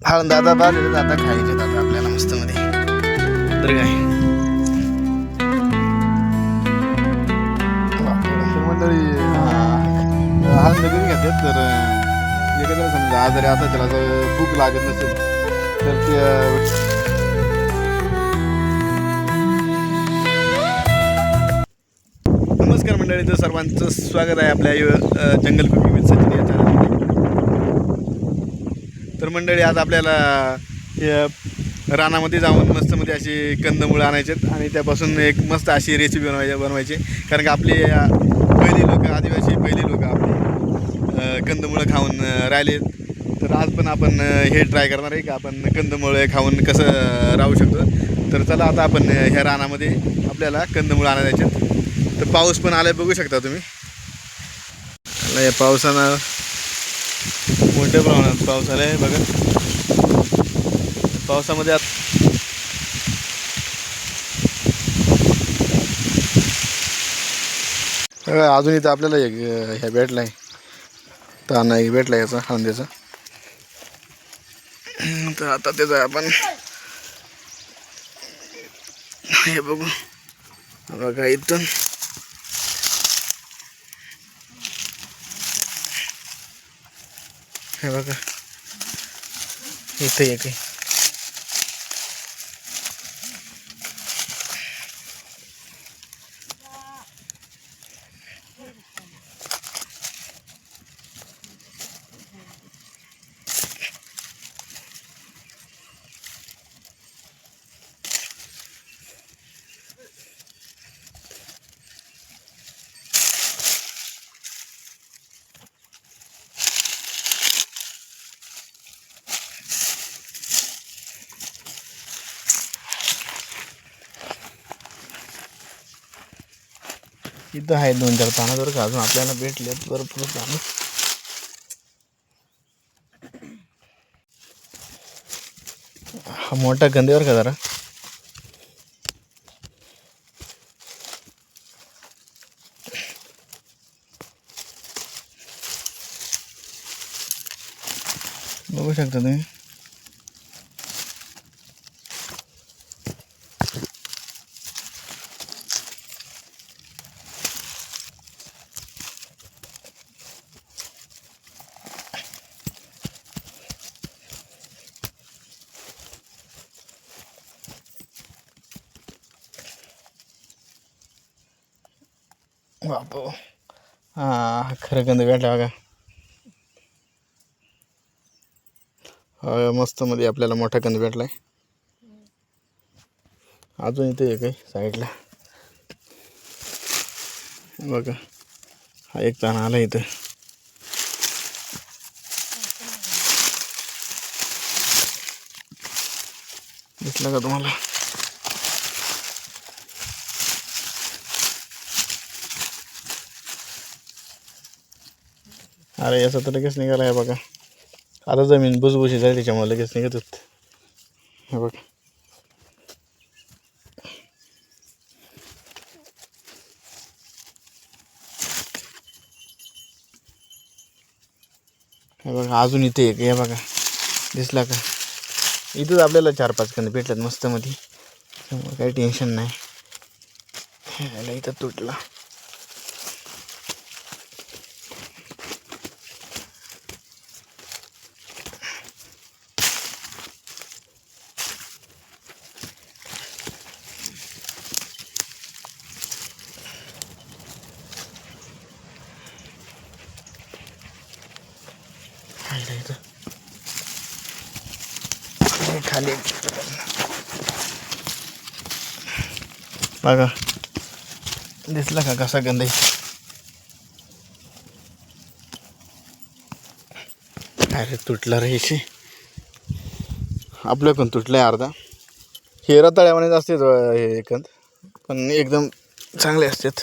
हळद दादा बाजूला दादा खायचे दादा आपल्याला मस्त मध्ये तर काय? तर मंडळी हळद कधी घेतात तर एखाद्याला समजा आजारी असा त्याला जर भूक लागत नसेल तर ते नमस्कार मंडळी तर सर्वांचं स्वागत आहे आपल्या जंगल कुकिंग सचिन याच्या तर मंडळी आज आपल्याला रानामध्ये जाऊन मस्तमध्ये म्हणजे अशी कंदमुळं आणायचे आणि त्यापासून एक मस्त अशी रेसिपी बनवायची बनवायची. कारण की आपली पहिली लोक आदिवासी पहिली लोक आपली कंदमुळं खाऊन अ, राहिले तर आज पण आपण हे ट्राय करणार आहे की आपण कंदमुळं खाऊन कसं राहू शकतो. तर चला आता आपण ह्या रानामध्ये आपल्याला कंदमुळं आणायचे तर पाऊस पण आलाय बघू शकता तुम्ही. या पावसानं. मोठ्या प्रमाणात पाऊस आहे बघा. पावसामध्ये आत- अजून इथं आपल्याला एक ह्या भेटला आहे ताना एक भेटला याचा हळंदीचा तर आता त्याचा आपण हे बघू. बघा इथून. हे बघा. इथं एक आहे. इथं आहे दोन चार पानं जर का? अजून आपल्याला भेटलेत भरपूर पानं. हा मोठा गंधेवर का जरा? बघू शकता तुम्ही बापू हां खरं गंध भेटला बघा. मस्त मध्ये आपल्याला मोठा गंध भेटलाय अजून इथे एक आहे साईडला. बघा हा एक ताण आला इथं. दिसला का तुम्हाला? अरे याचा तर लगेच निघाला आहे बघा. आता जमीन भुसभुशी झाली त्याच्यामुळे लगेच निघत होत हे बघा. हे बघा अजून इथे एक हे बघा. दिसला का? इथंच आपल्याला चार पाच कंद भेटल्यात मस्त मध्ये त्यामुळे काही टेन्शन नाही. इथं तुटला. खाली. बघा. दिसला का कसा गंध आहे? अरे तुटला रे इथे. आपलं पण तुटलंय अर्धा. हे रताळ्यावाने असते हे कंद. पण एकदम चांगले असतात.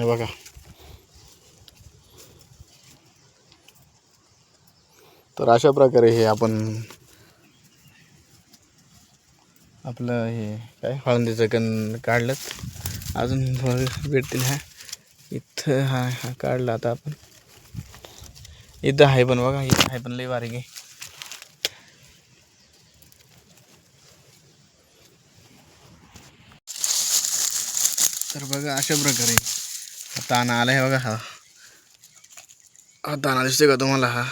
हे बघा. तर अशा प्रकारे हे आपण आपलं हे काय हळदीचं कण काढलं अजून थोडं भेटतील ह्या. इथं हा हा काढला आता आपण. इथं आहे पण बघा इथं आहे पण लई बारीक आहे. तर बघा अशा प्रकारे ताना आला आहे बघा हा. हा ताना दिसतोय का तुम्हाला हा?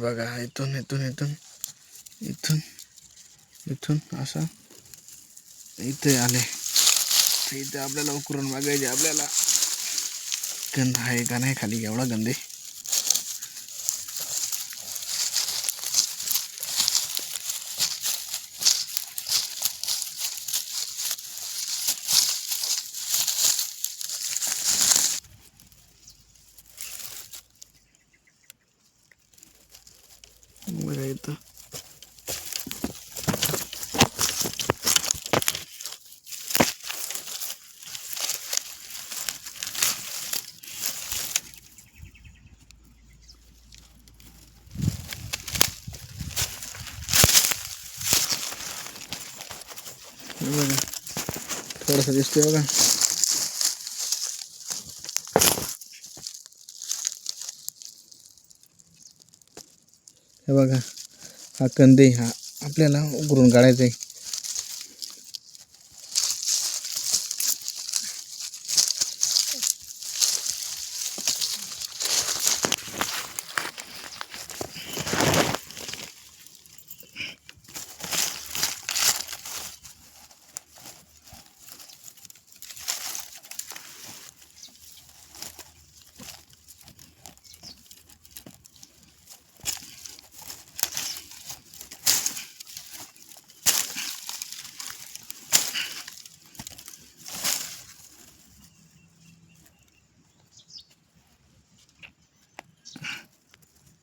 बघा इथून इथून इथून इथून इथून असा. इथे आले इथे आपल्याला उकरून बघायचे आपल्याला. गंध आहे का नाही खाली? एवढा गंध आहे. बघा इथं हे बघा थोडंसं दिसतंय बघा हे बघा हा कंदे हा आपल्याला उकरून काढायचा आहे.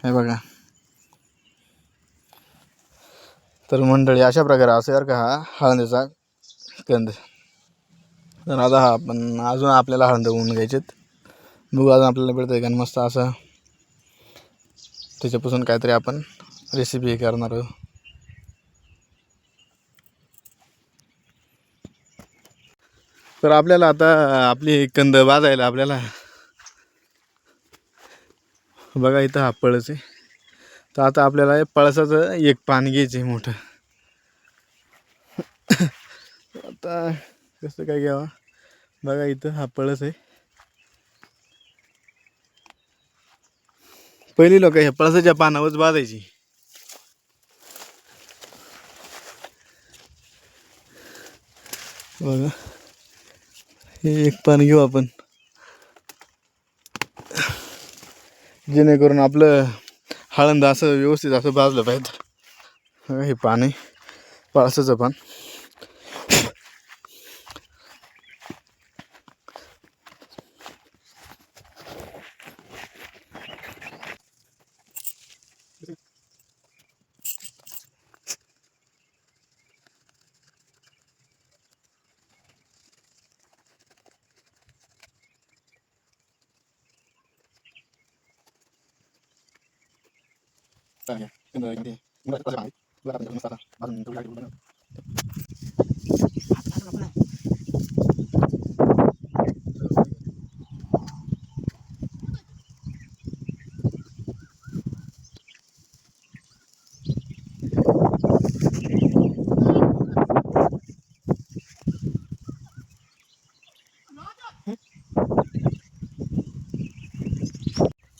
हे बघा. तर मंडळी अशा प्रकारे असं यार का हा हळदीचा कंद. तर आता हा पण अजून आपल्याला हळद होऊन घ्यायचेत. बघू अजून आपल्याला भेटतं का मस्त असं. त्याच्यापासून काहीतरी आपण रेसिपी करणार आहोत. तर आपल्याला आता आपली कंद वाजायला आपल्याला बघा इथं हा पळस आहे. तर आता आपल्याला पळसाचं एक पान घ्यायचं आहे मोठं. आता कसं काय घ्यावा? बघा इथं हा पळस आहे. पहिली लोक ह्या पळसाच्या पानावरच बाजायची बघा हे एक पान घेऊ आपण. जेणेकरून आपलं हळंद असं व्यवस्थित असं भाजलं पाहिजे. हे पाणी आहे पावसाचं पान.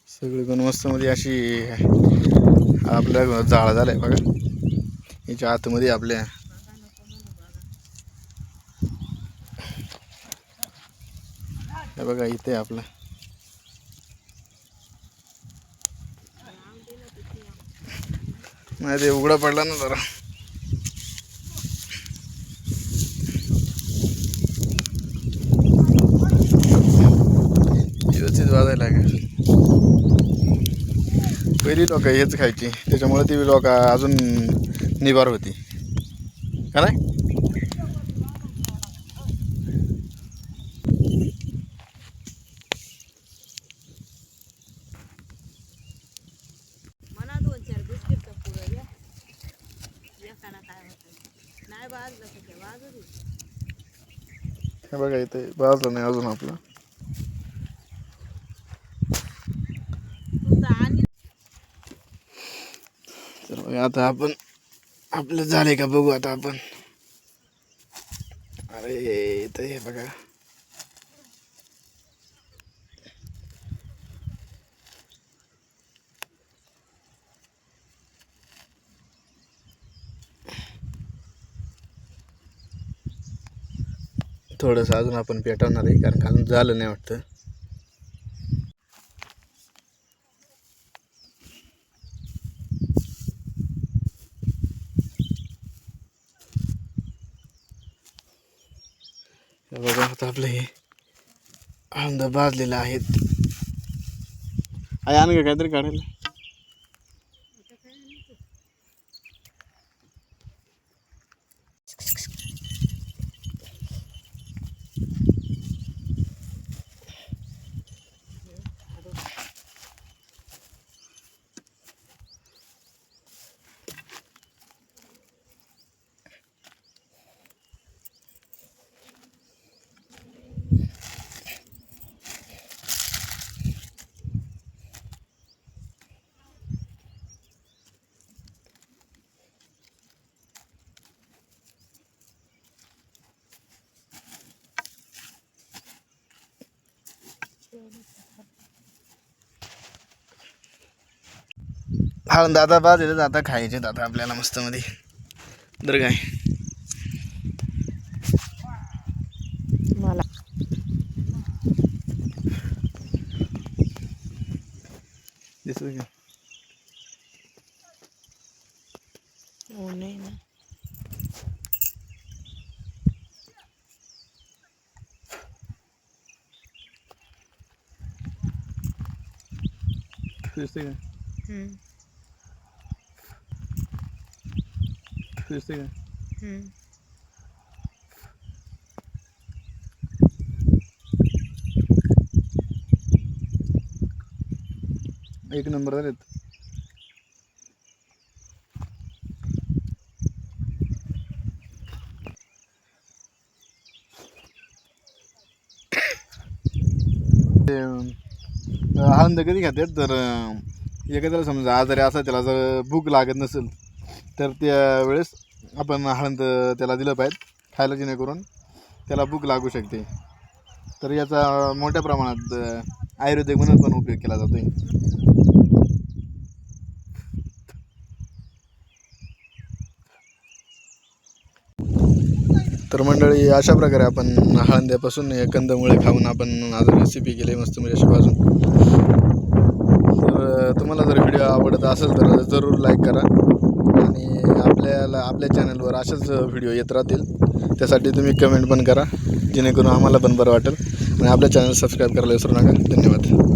सगळी पण मस्त मध्ये अशी आपल्या जाळा झालाय बघा. याच्या आतमध्ये आपल्या हे बघा इथे आपलं. नाही ते उघडा पडला ना जरा. व्यवस्थित वाजायला लागेल. पहिली लोक हेच खायची. त्याच्यामुळे ती लोक अजून निभार होती. का नाही? हे बघा इथे भाजलं नाही अजून आपलं तर बघा आता आपण. आपलं झाले का बघू आता आपण. अरे तर हे बघा. थोडंसं अजून आपण पेटवणार आहे कारण खालून झालं नाही वाटतं हे बघा आता आपलं हे आनंद आहेत. आई आण काहीतरी काढायला? हा दादा भाजले दादा खायचे दादा आपल्याला मस्त मध्ये तर काय मला दिसत का ऊन आहे ना दिसते का हम्म, दिसते का हम्म. एक नंबर झालेत ते, अं, आनंद कधी खातात तर एखाद्याला समजा आजारी असा त्याला जर भूक लागत नसेल तर त्या वेळेस आपण हळद त्याला दिलं पाहिजे खायला जेणेकरून त्याला भूक लागू शकते. तर याचा मोठ्या प्रमाणात आयुर्वेदिक म्हणून पण उपयोग केला जातोय. तर मंडळी अशा प्रकारे आपण हळंद्यापासून हे कंदमुळे खाऊन आपण आज रेसिपी केली मस्त म्हणजे अशी भाजून. तर तुम्हाला जर व्हिडिओ आवडत असेल तर जरूर लाईक करा. आणि आपल्याला आपल्या चॅनलवर असेच व्हिडिओ येत राहतील. त्यासाठी तुम्ही कमेंट पण करा जेणेकरून आम्हाला पण बरं वाटेल. आणि आपल्या चॅनल सबस्क्राईब करायला विसरू नका. धन्यवाद.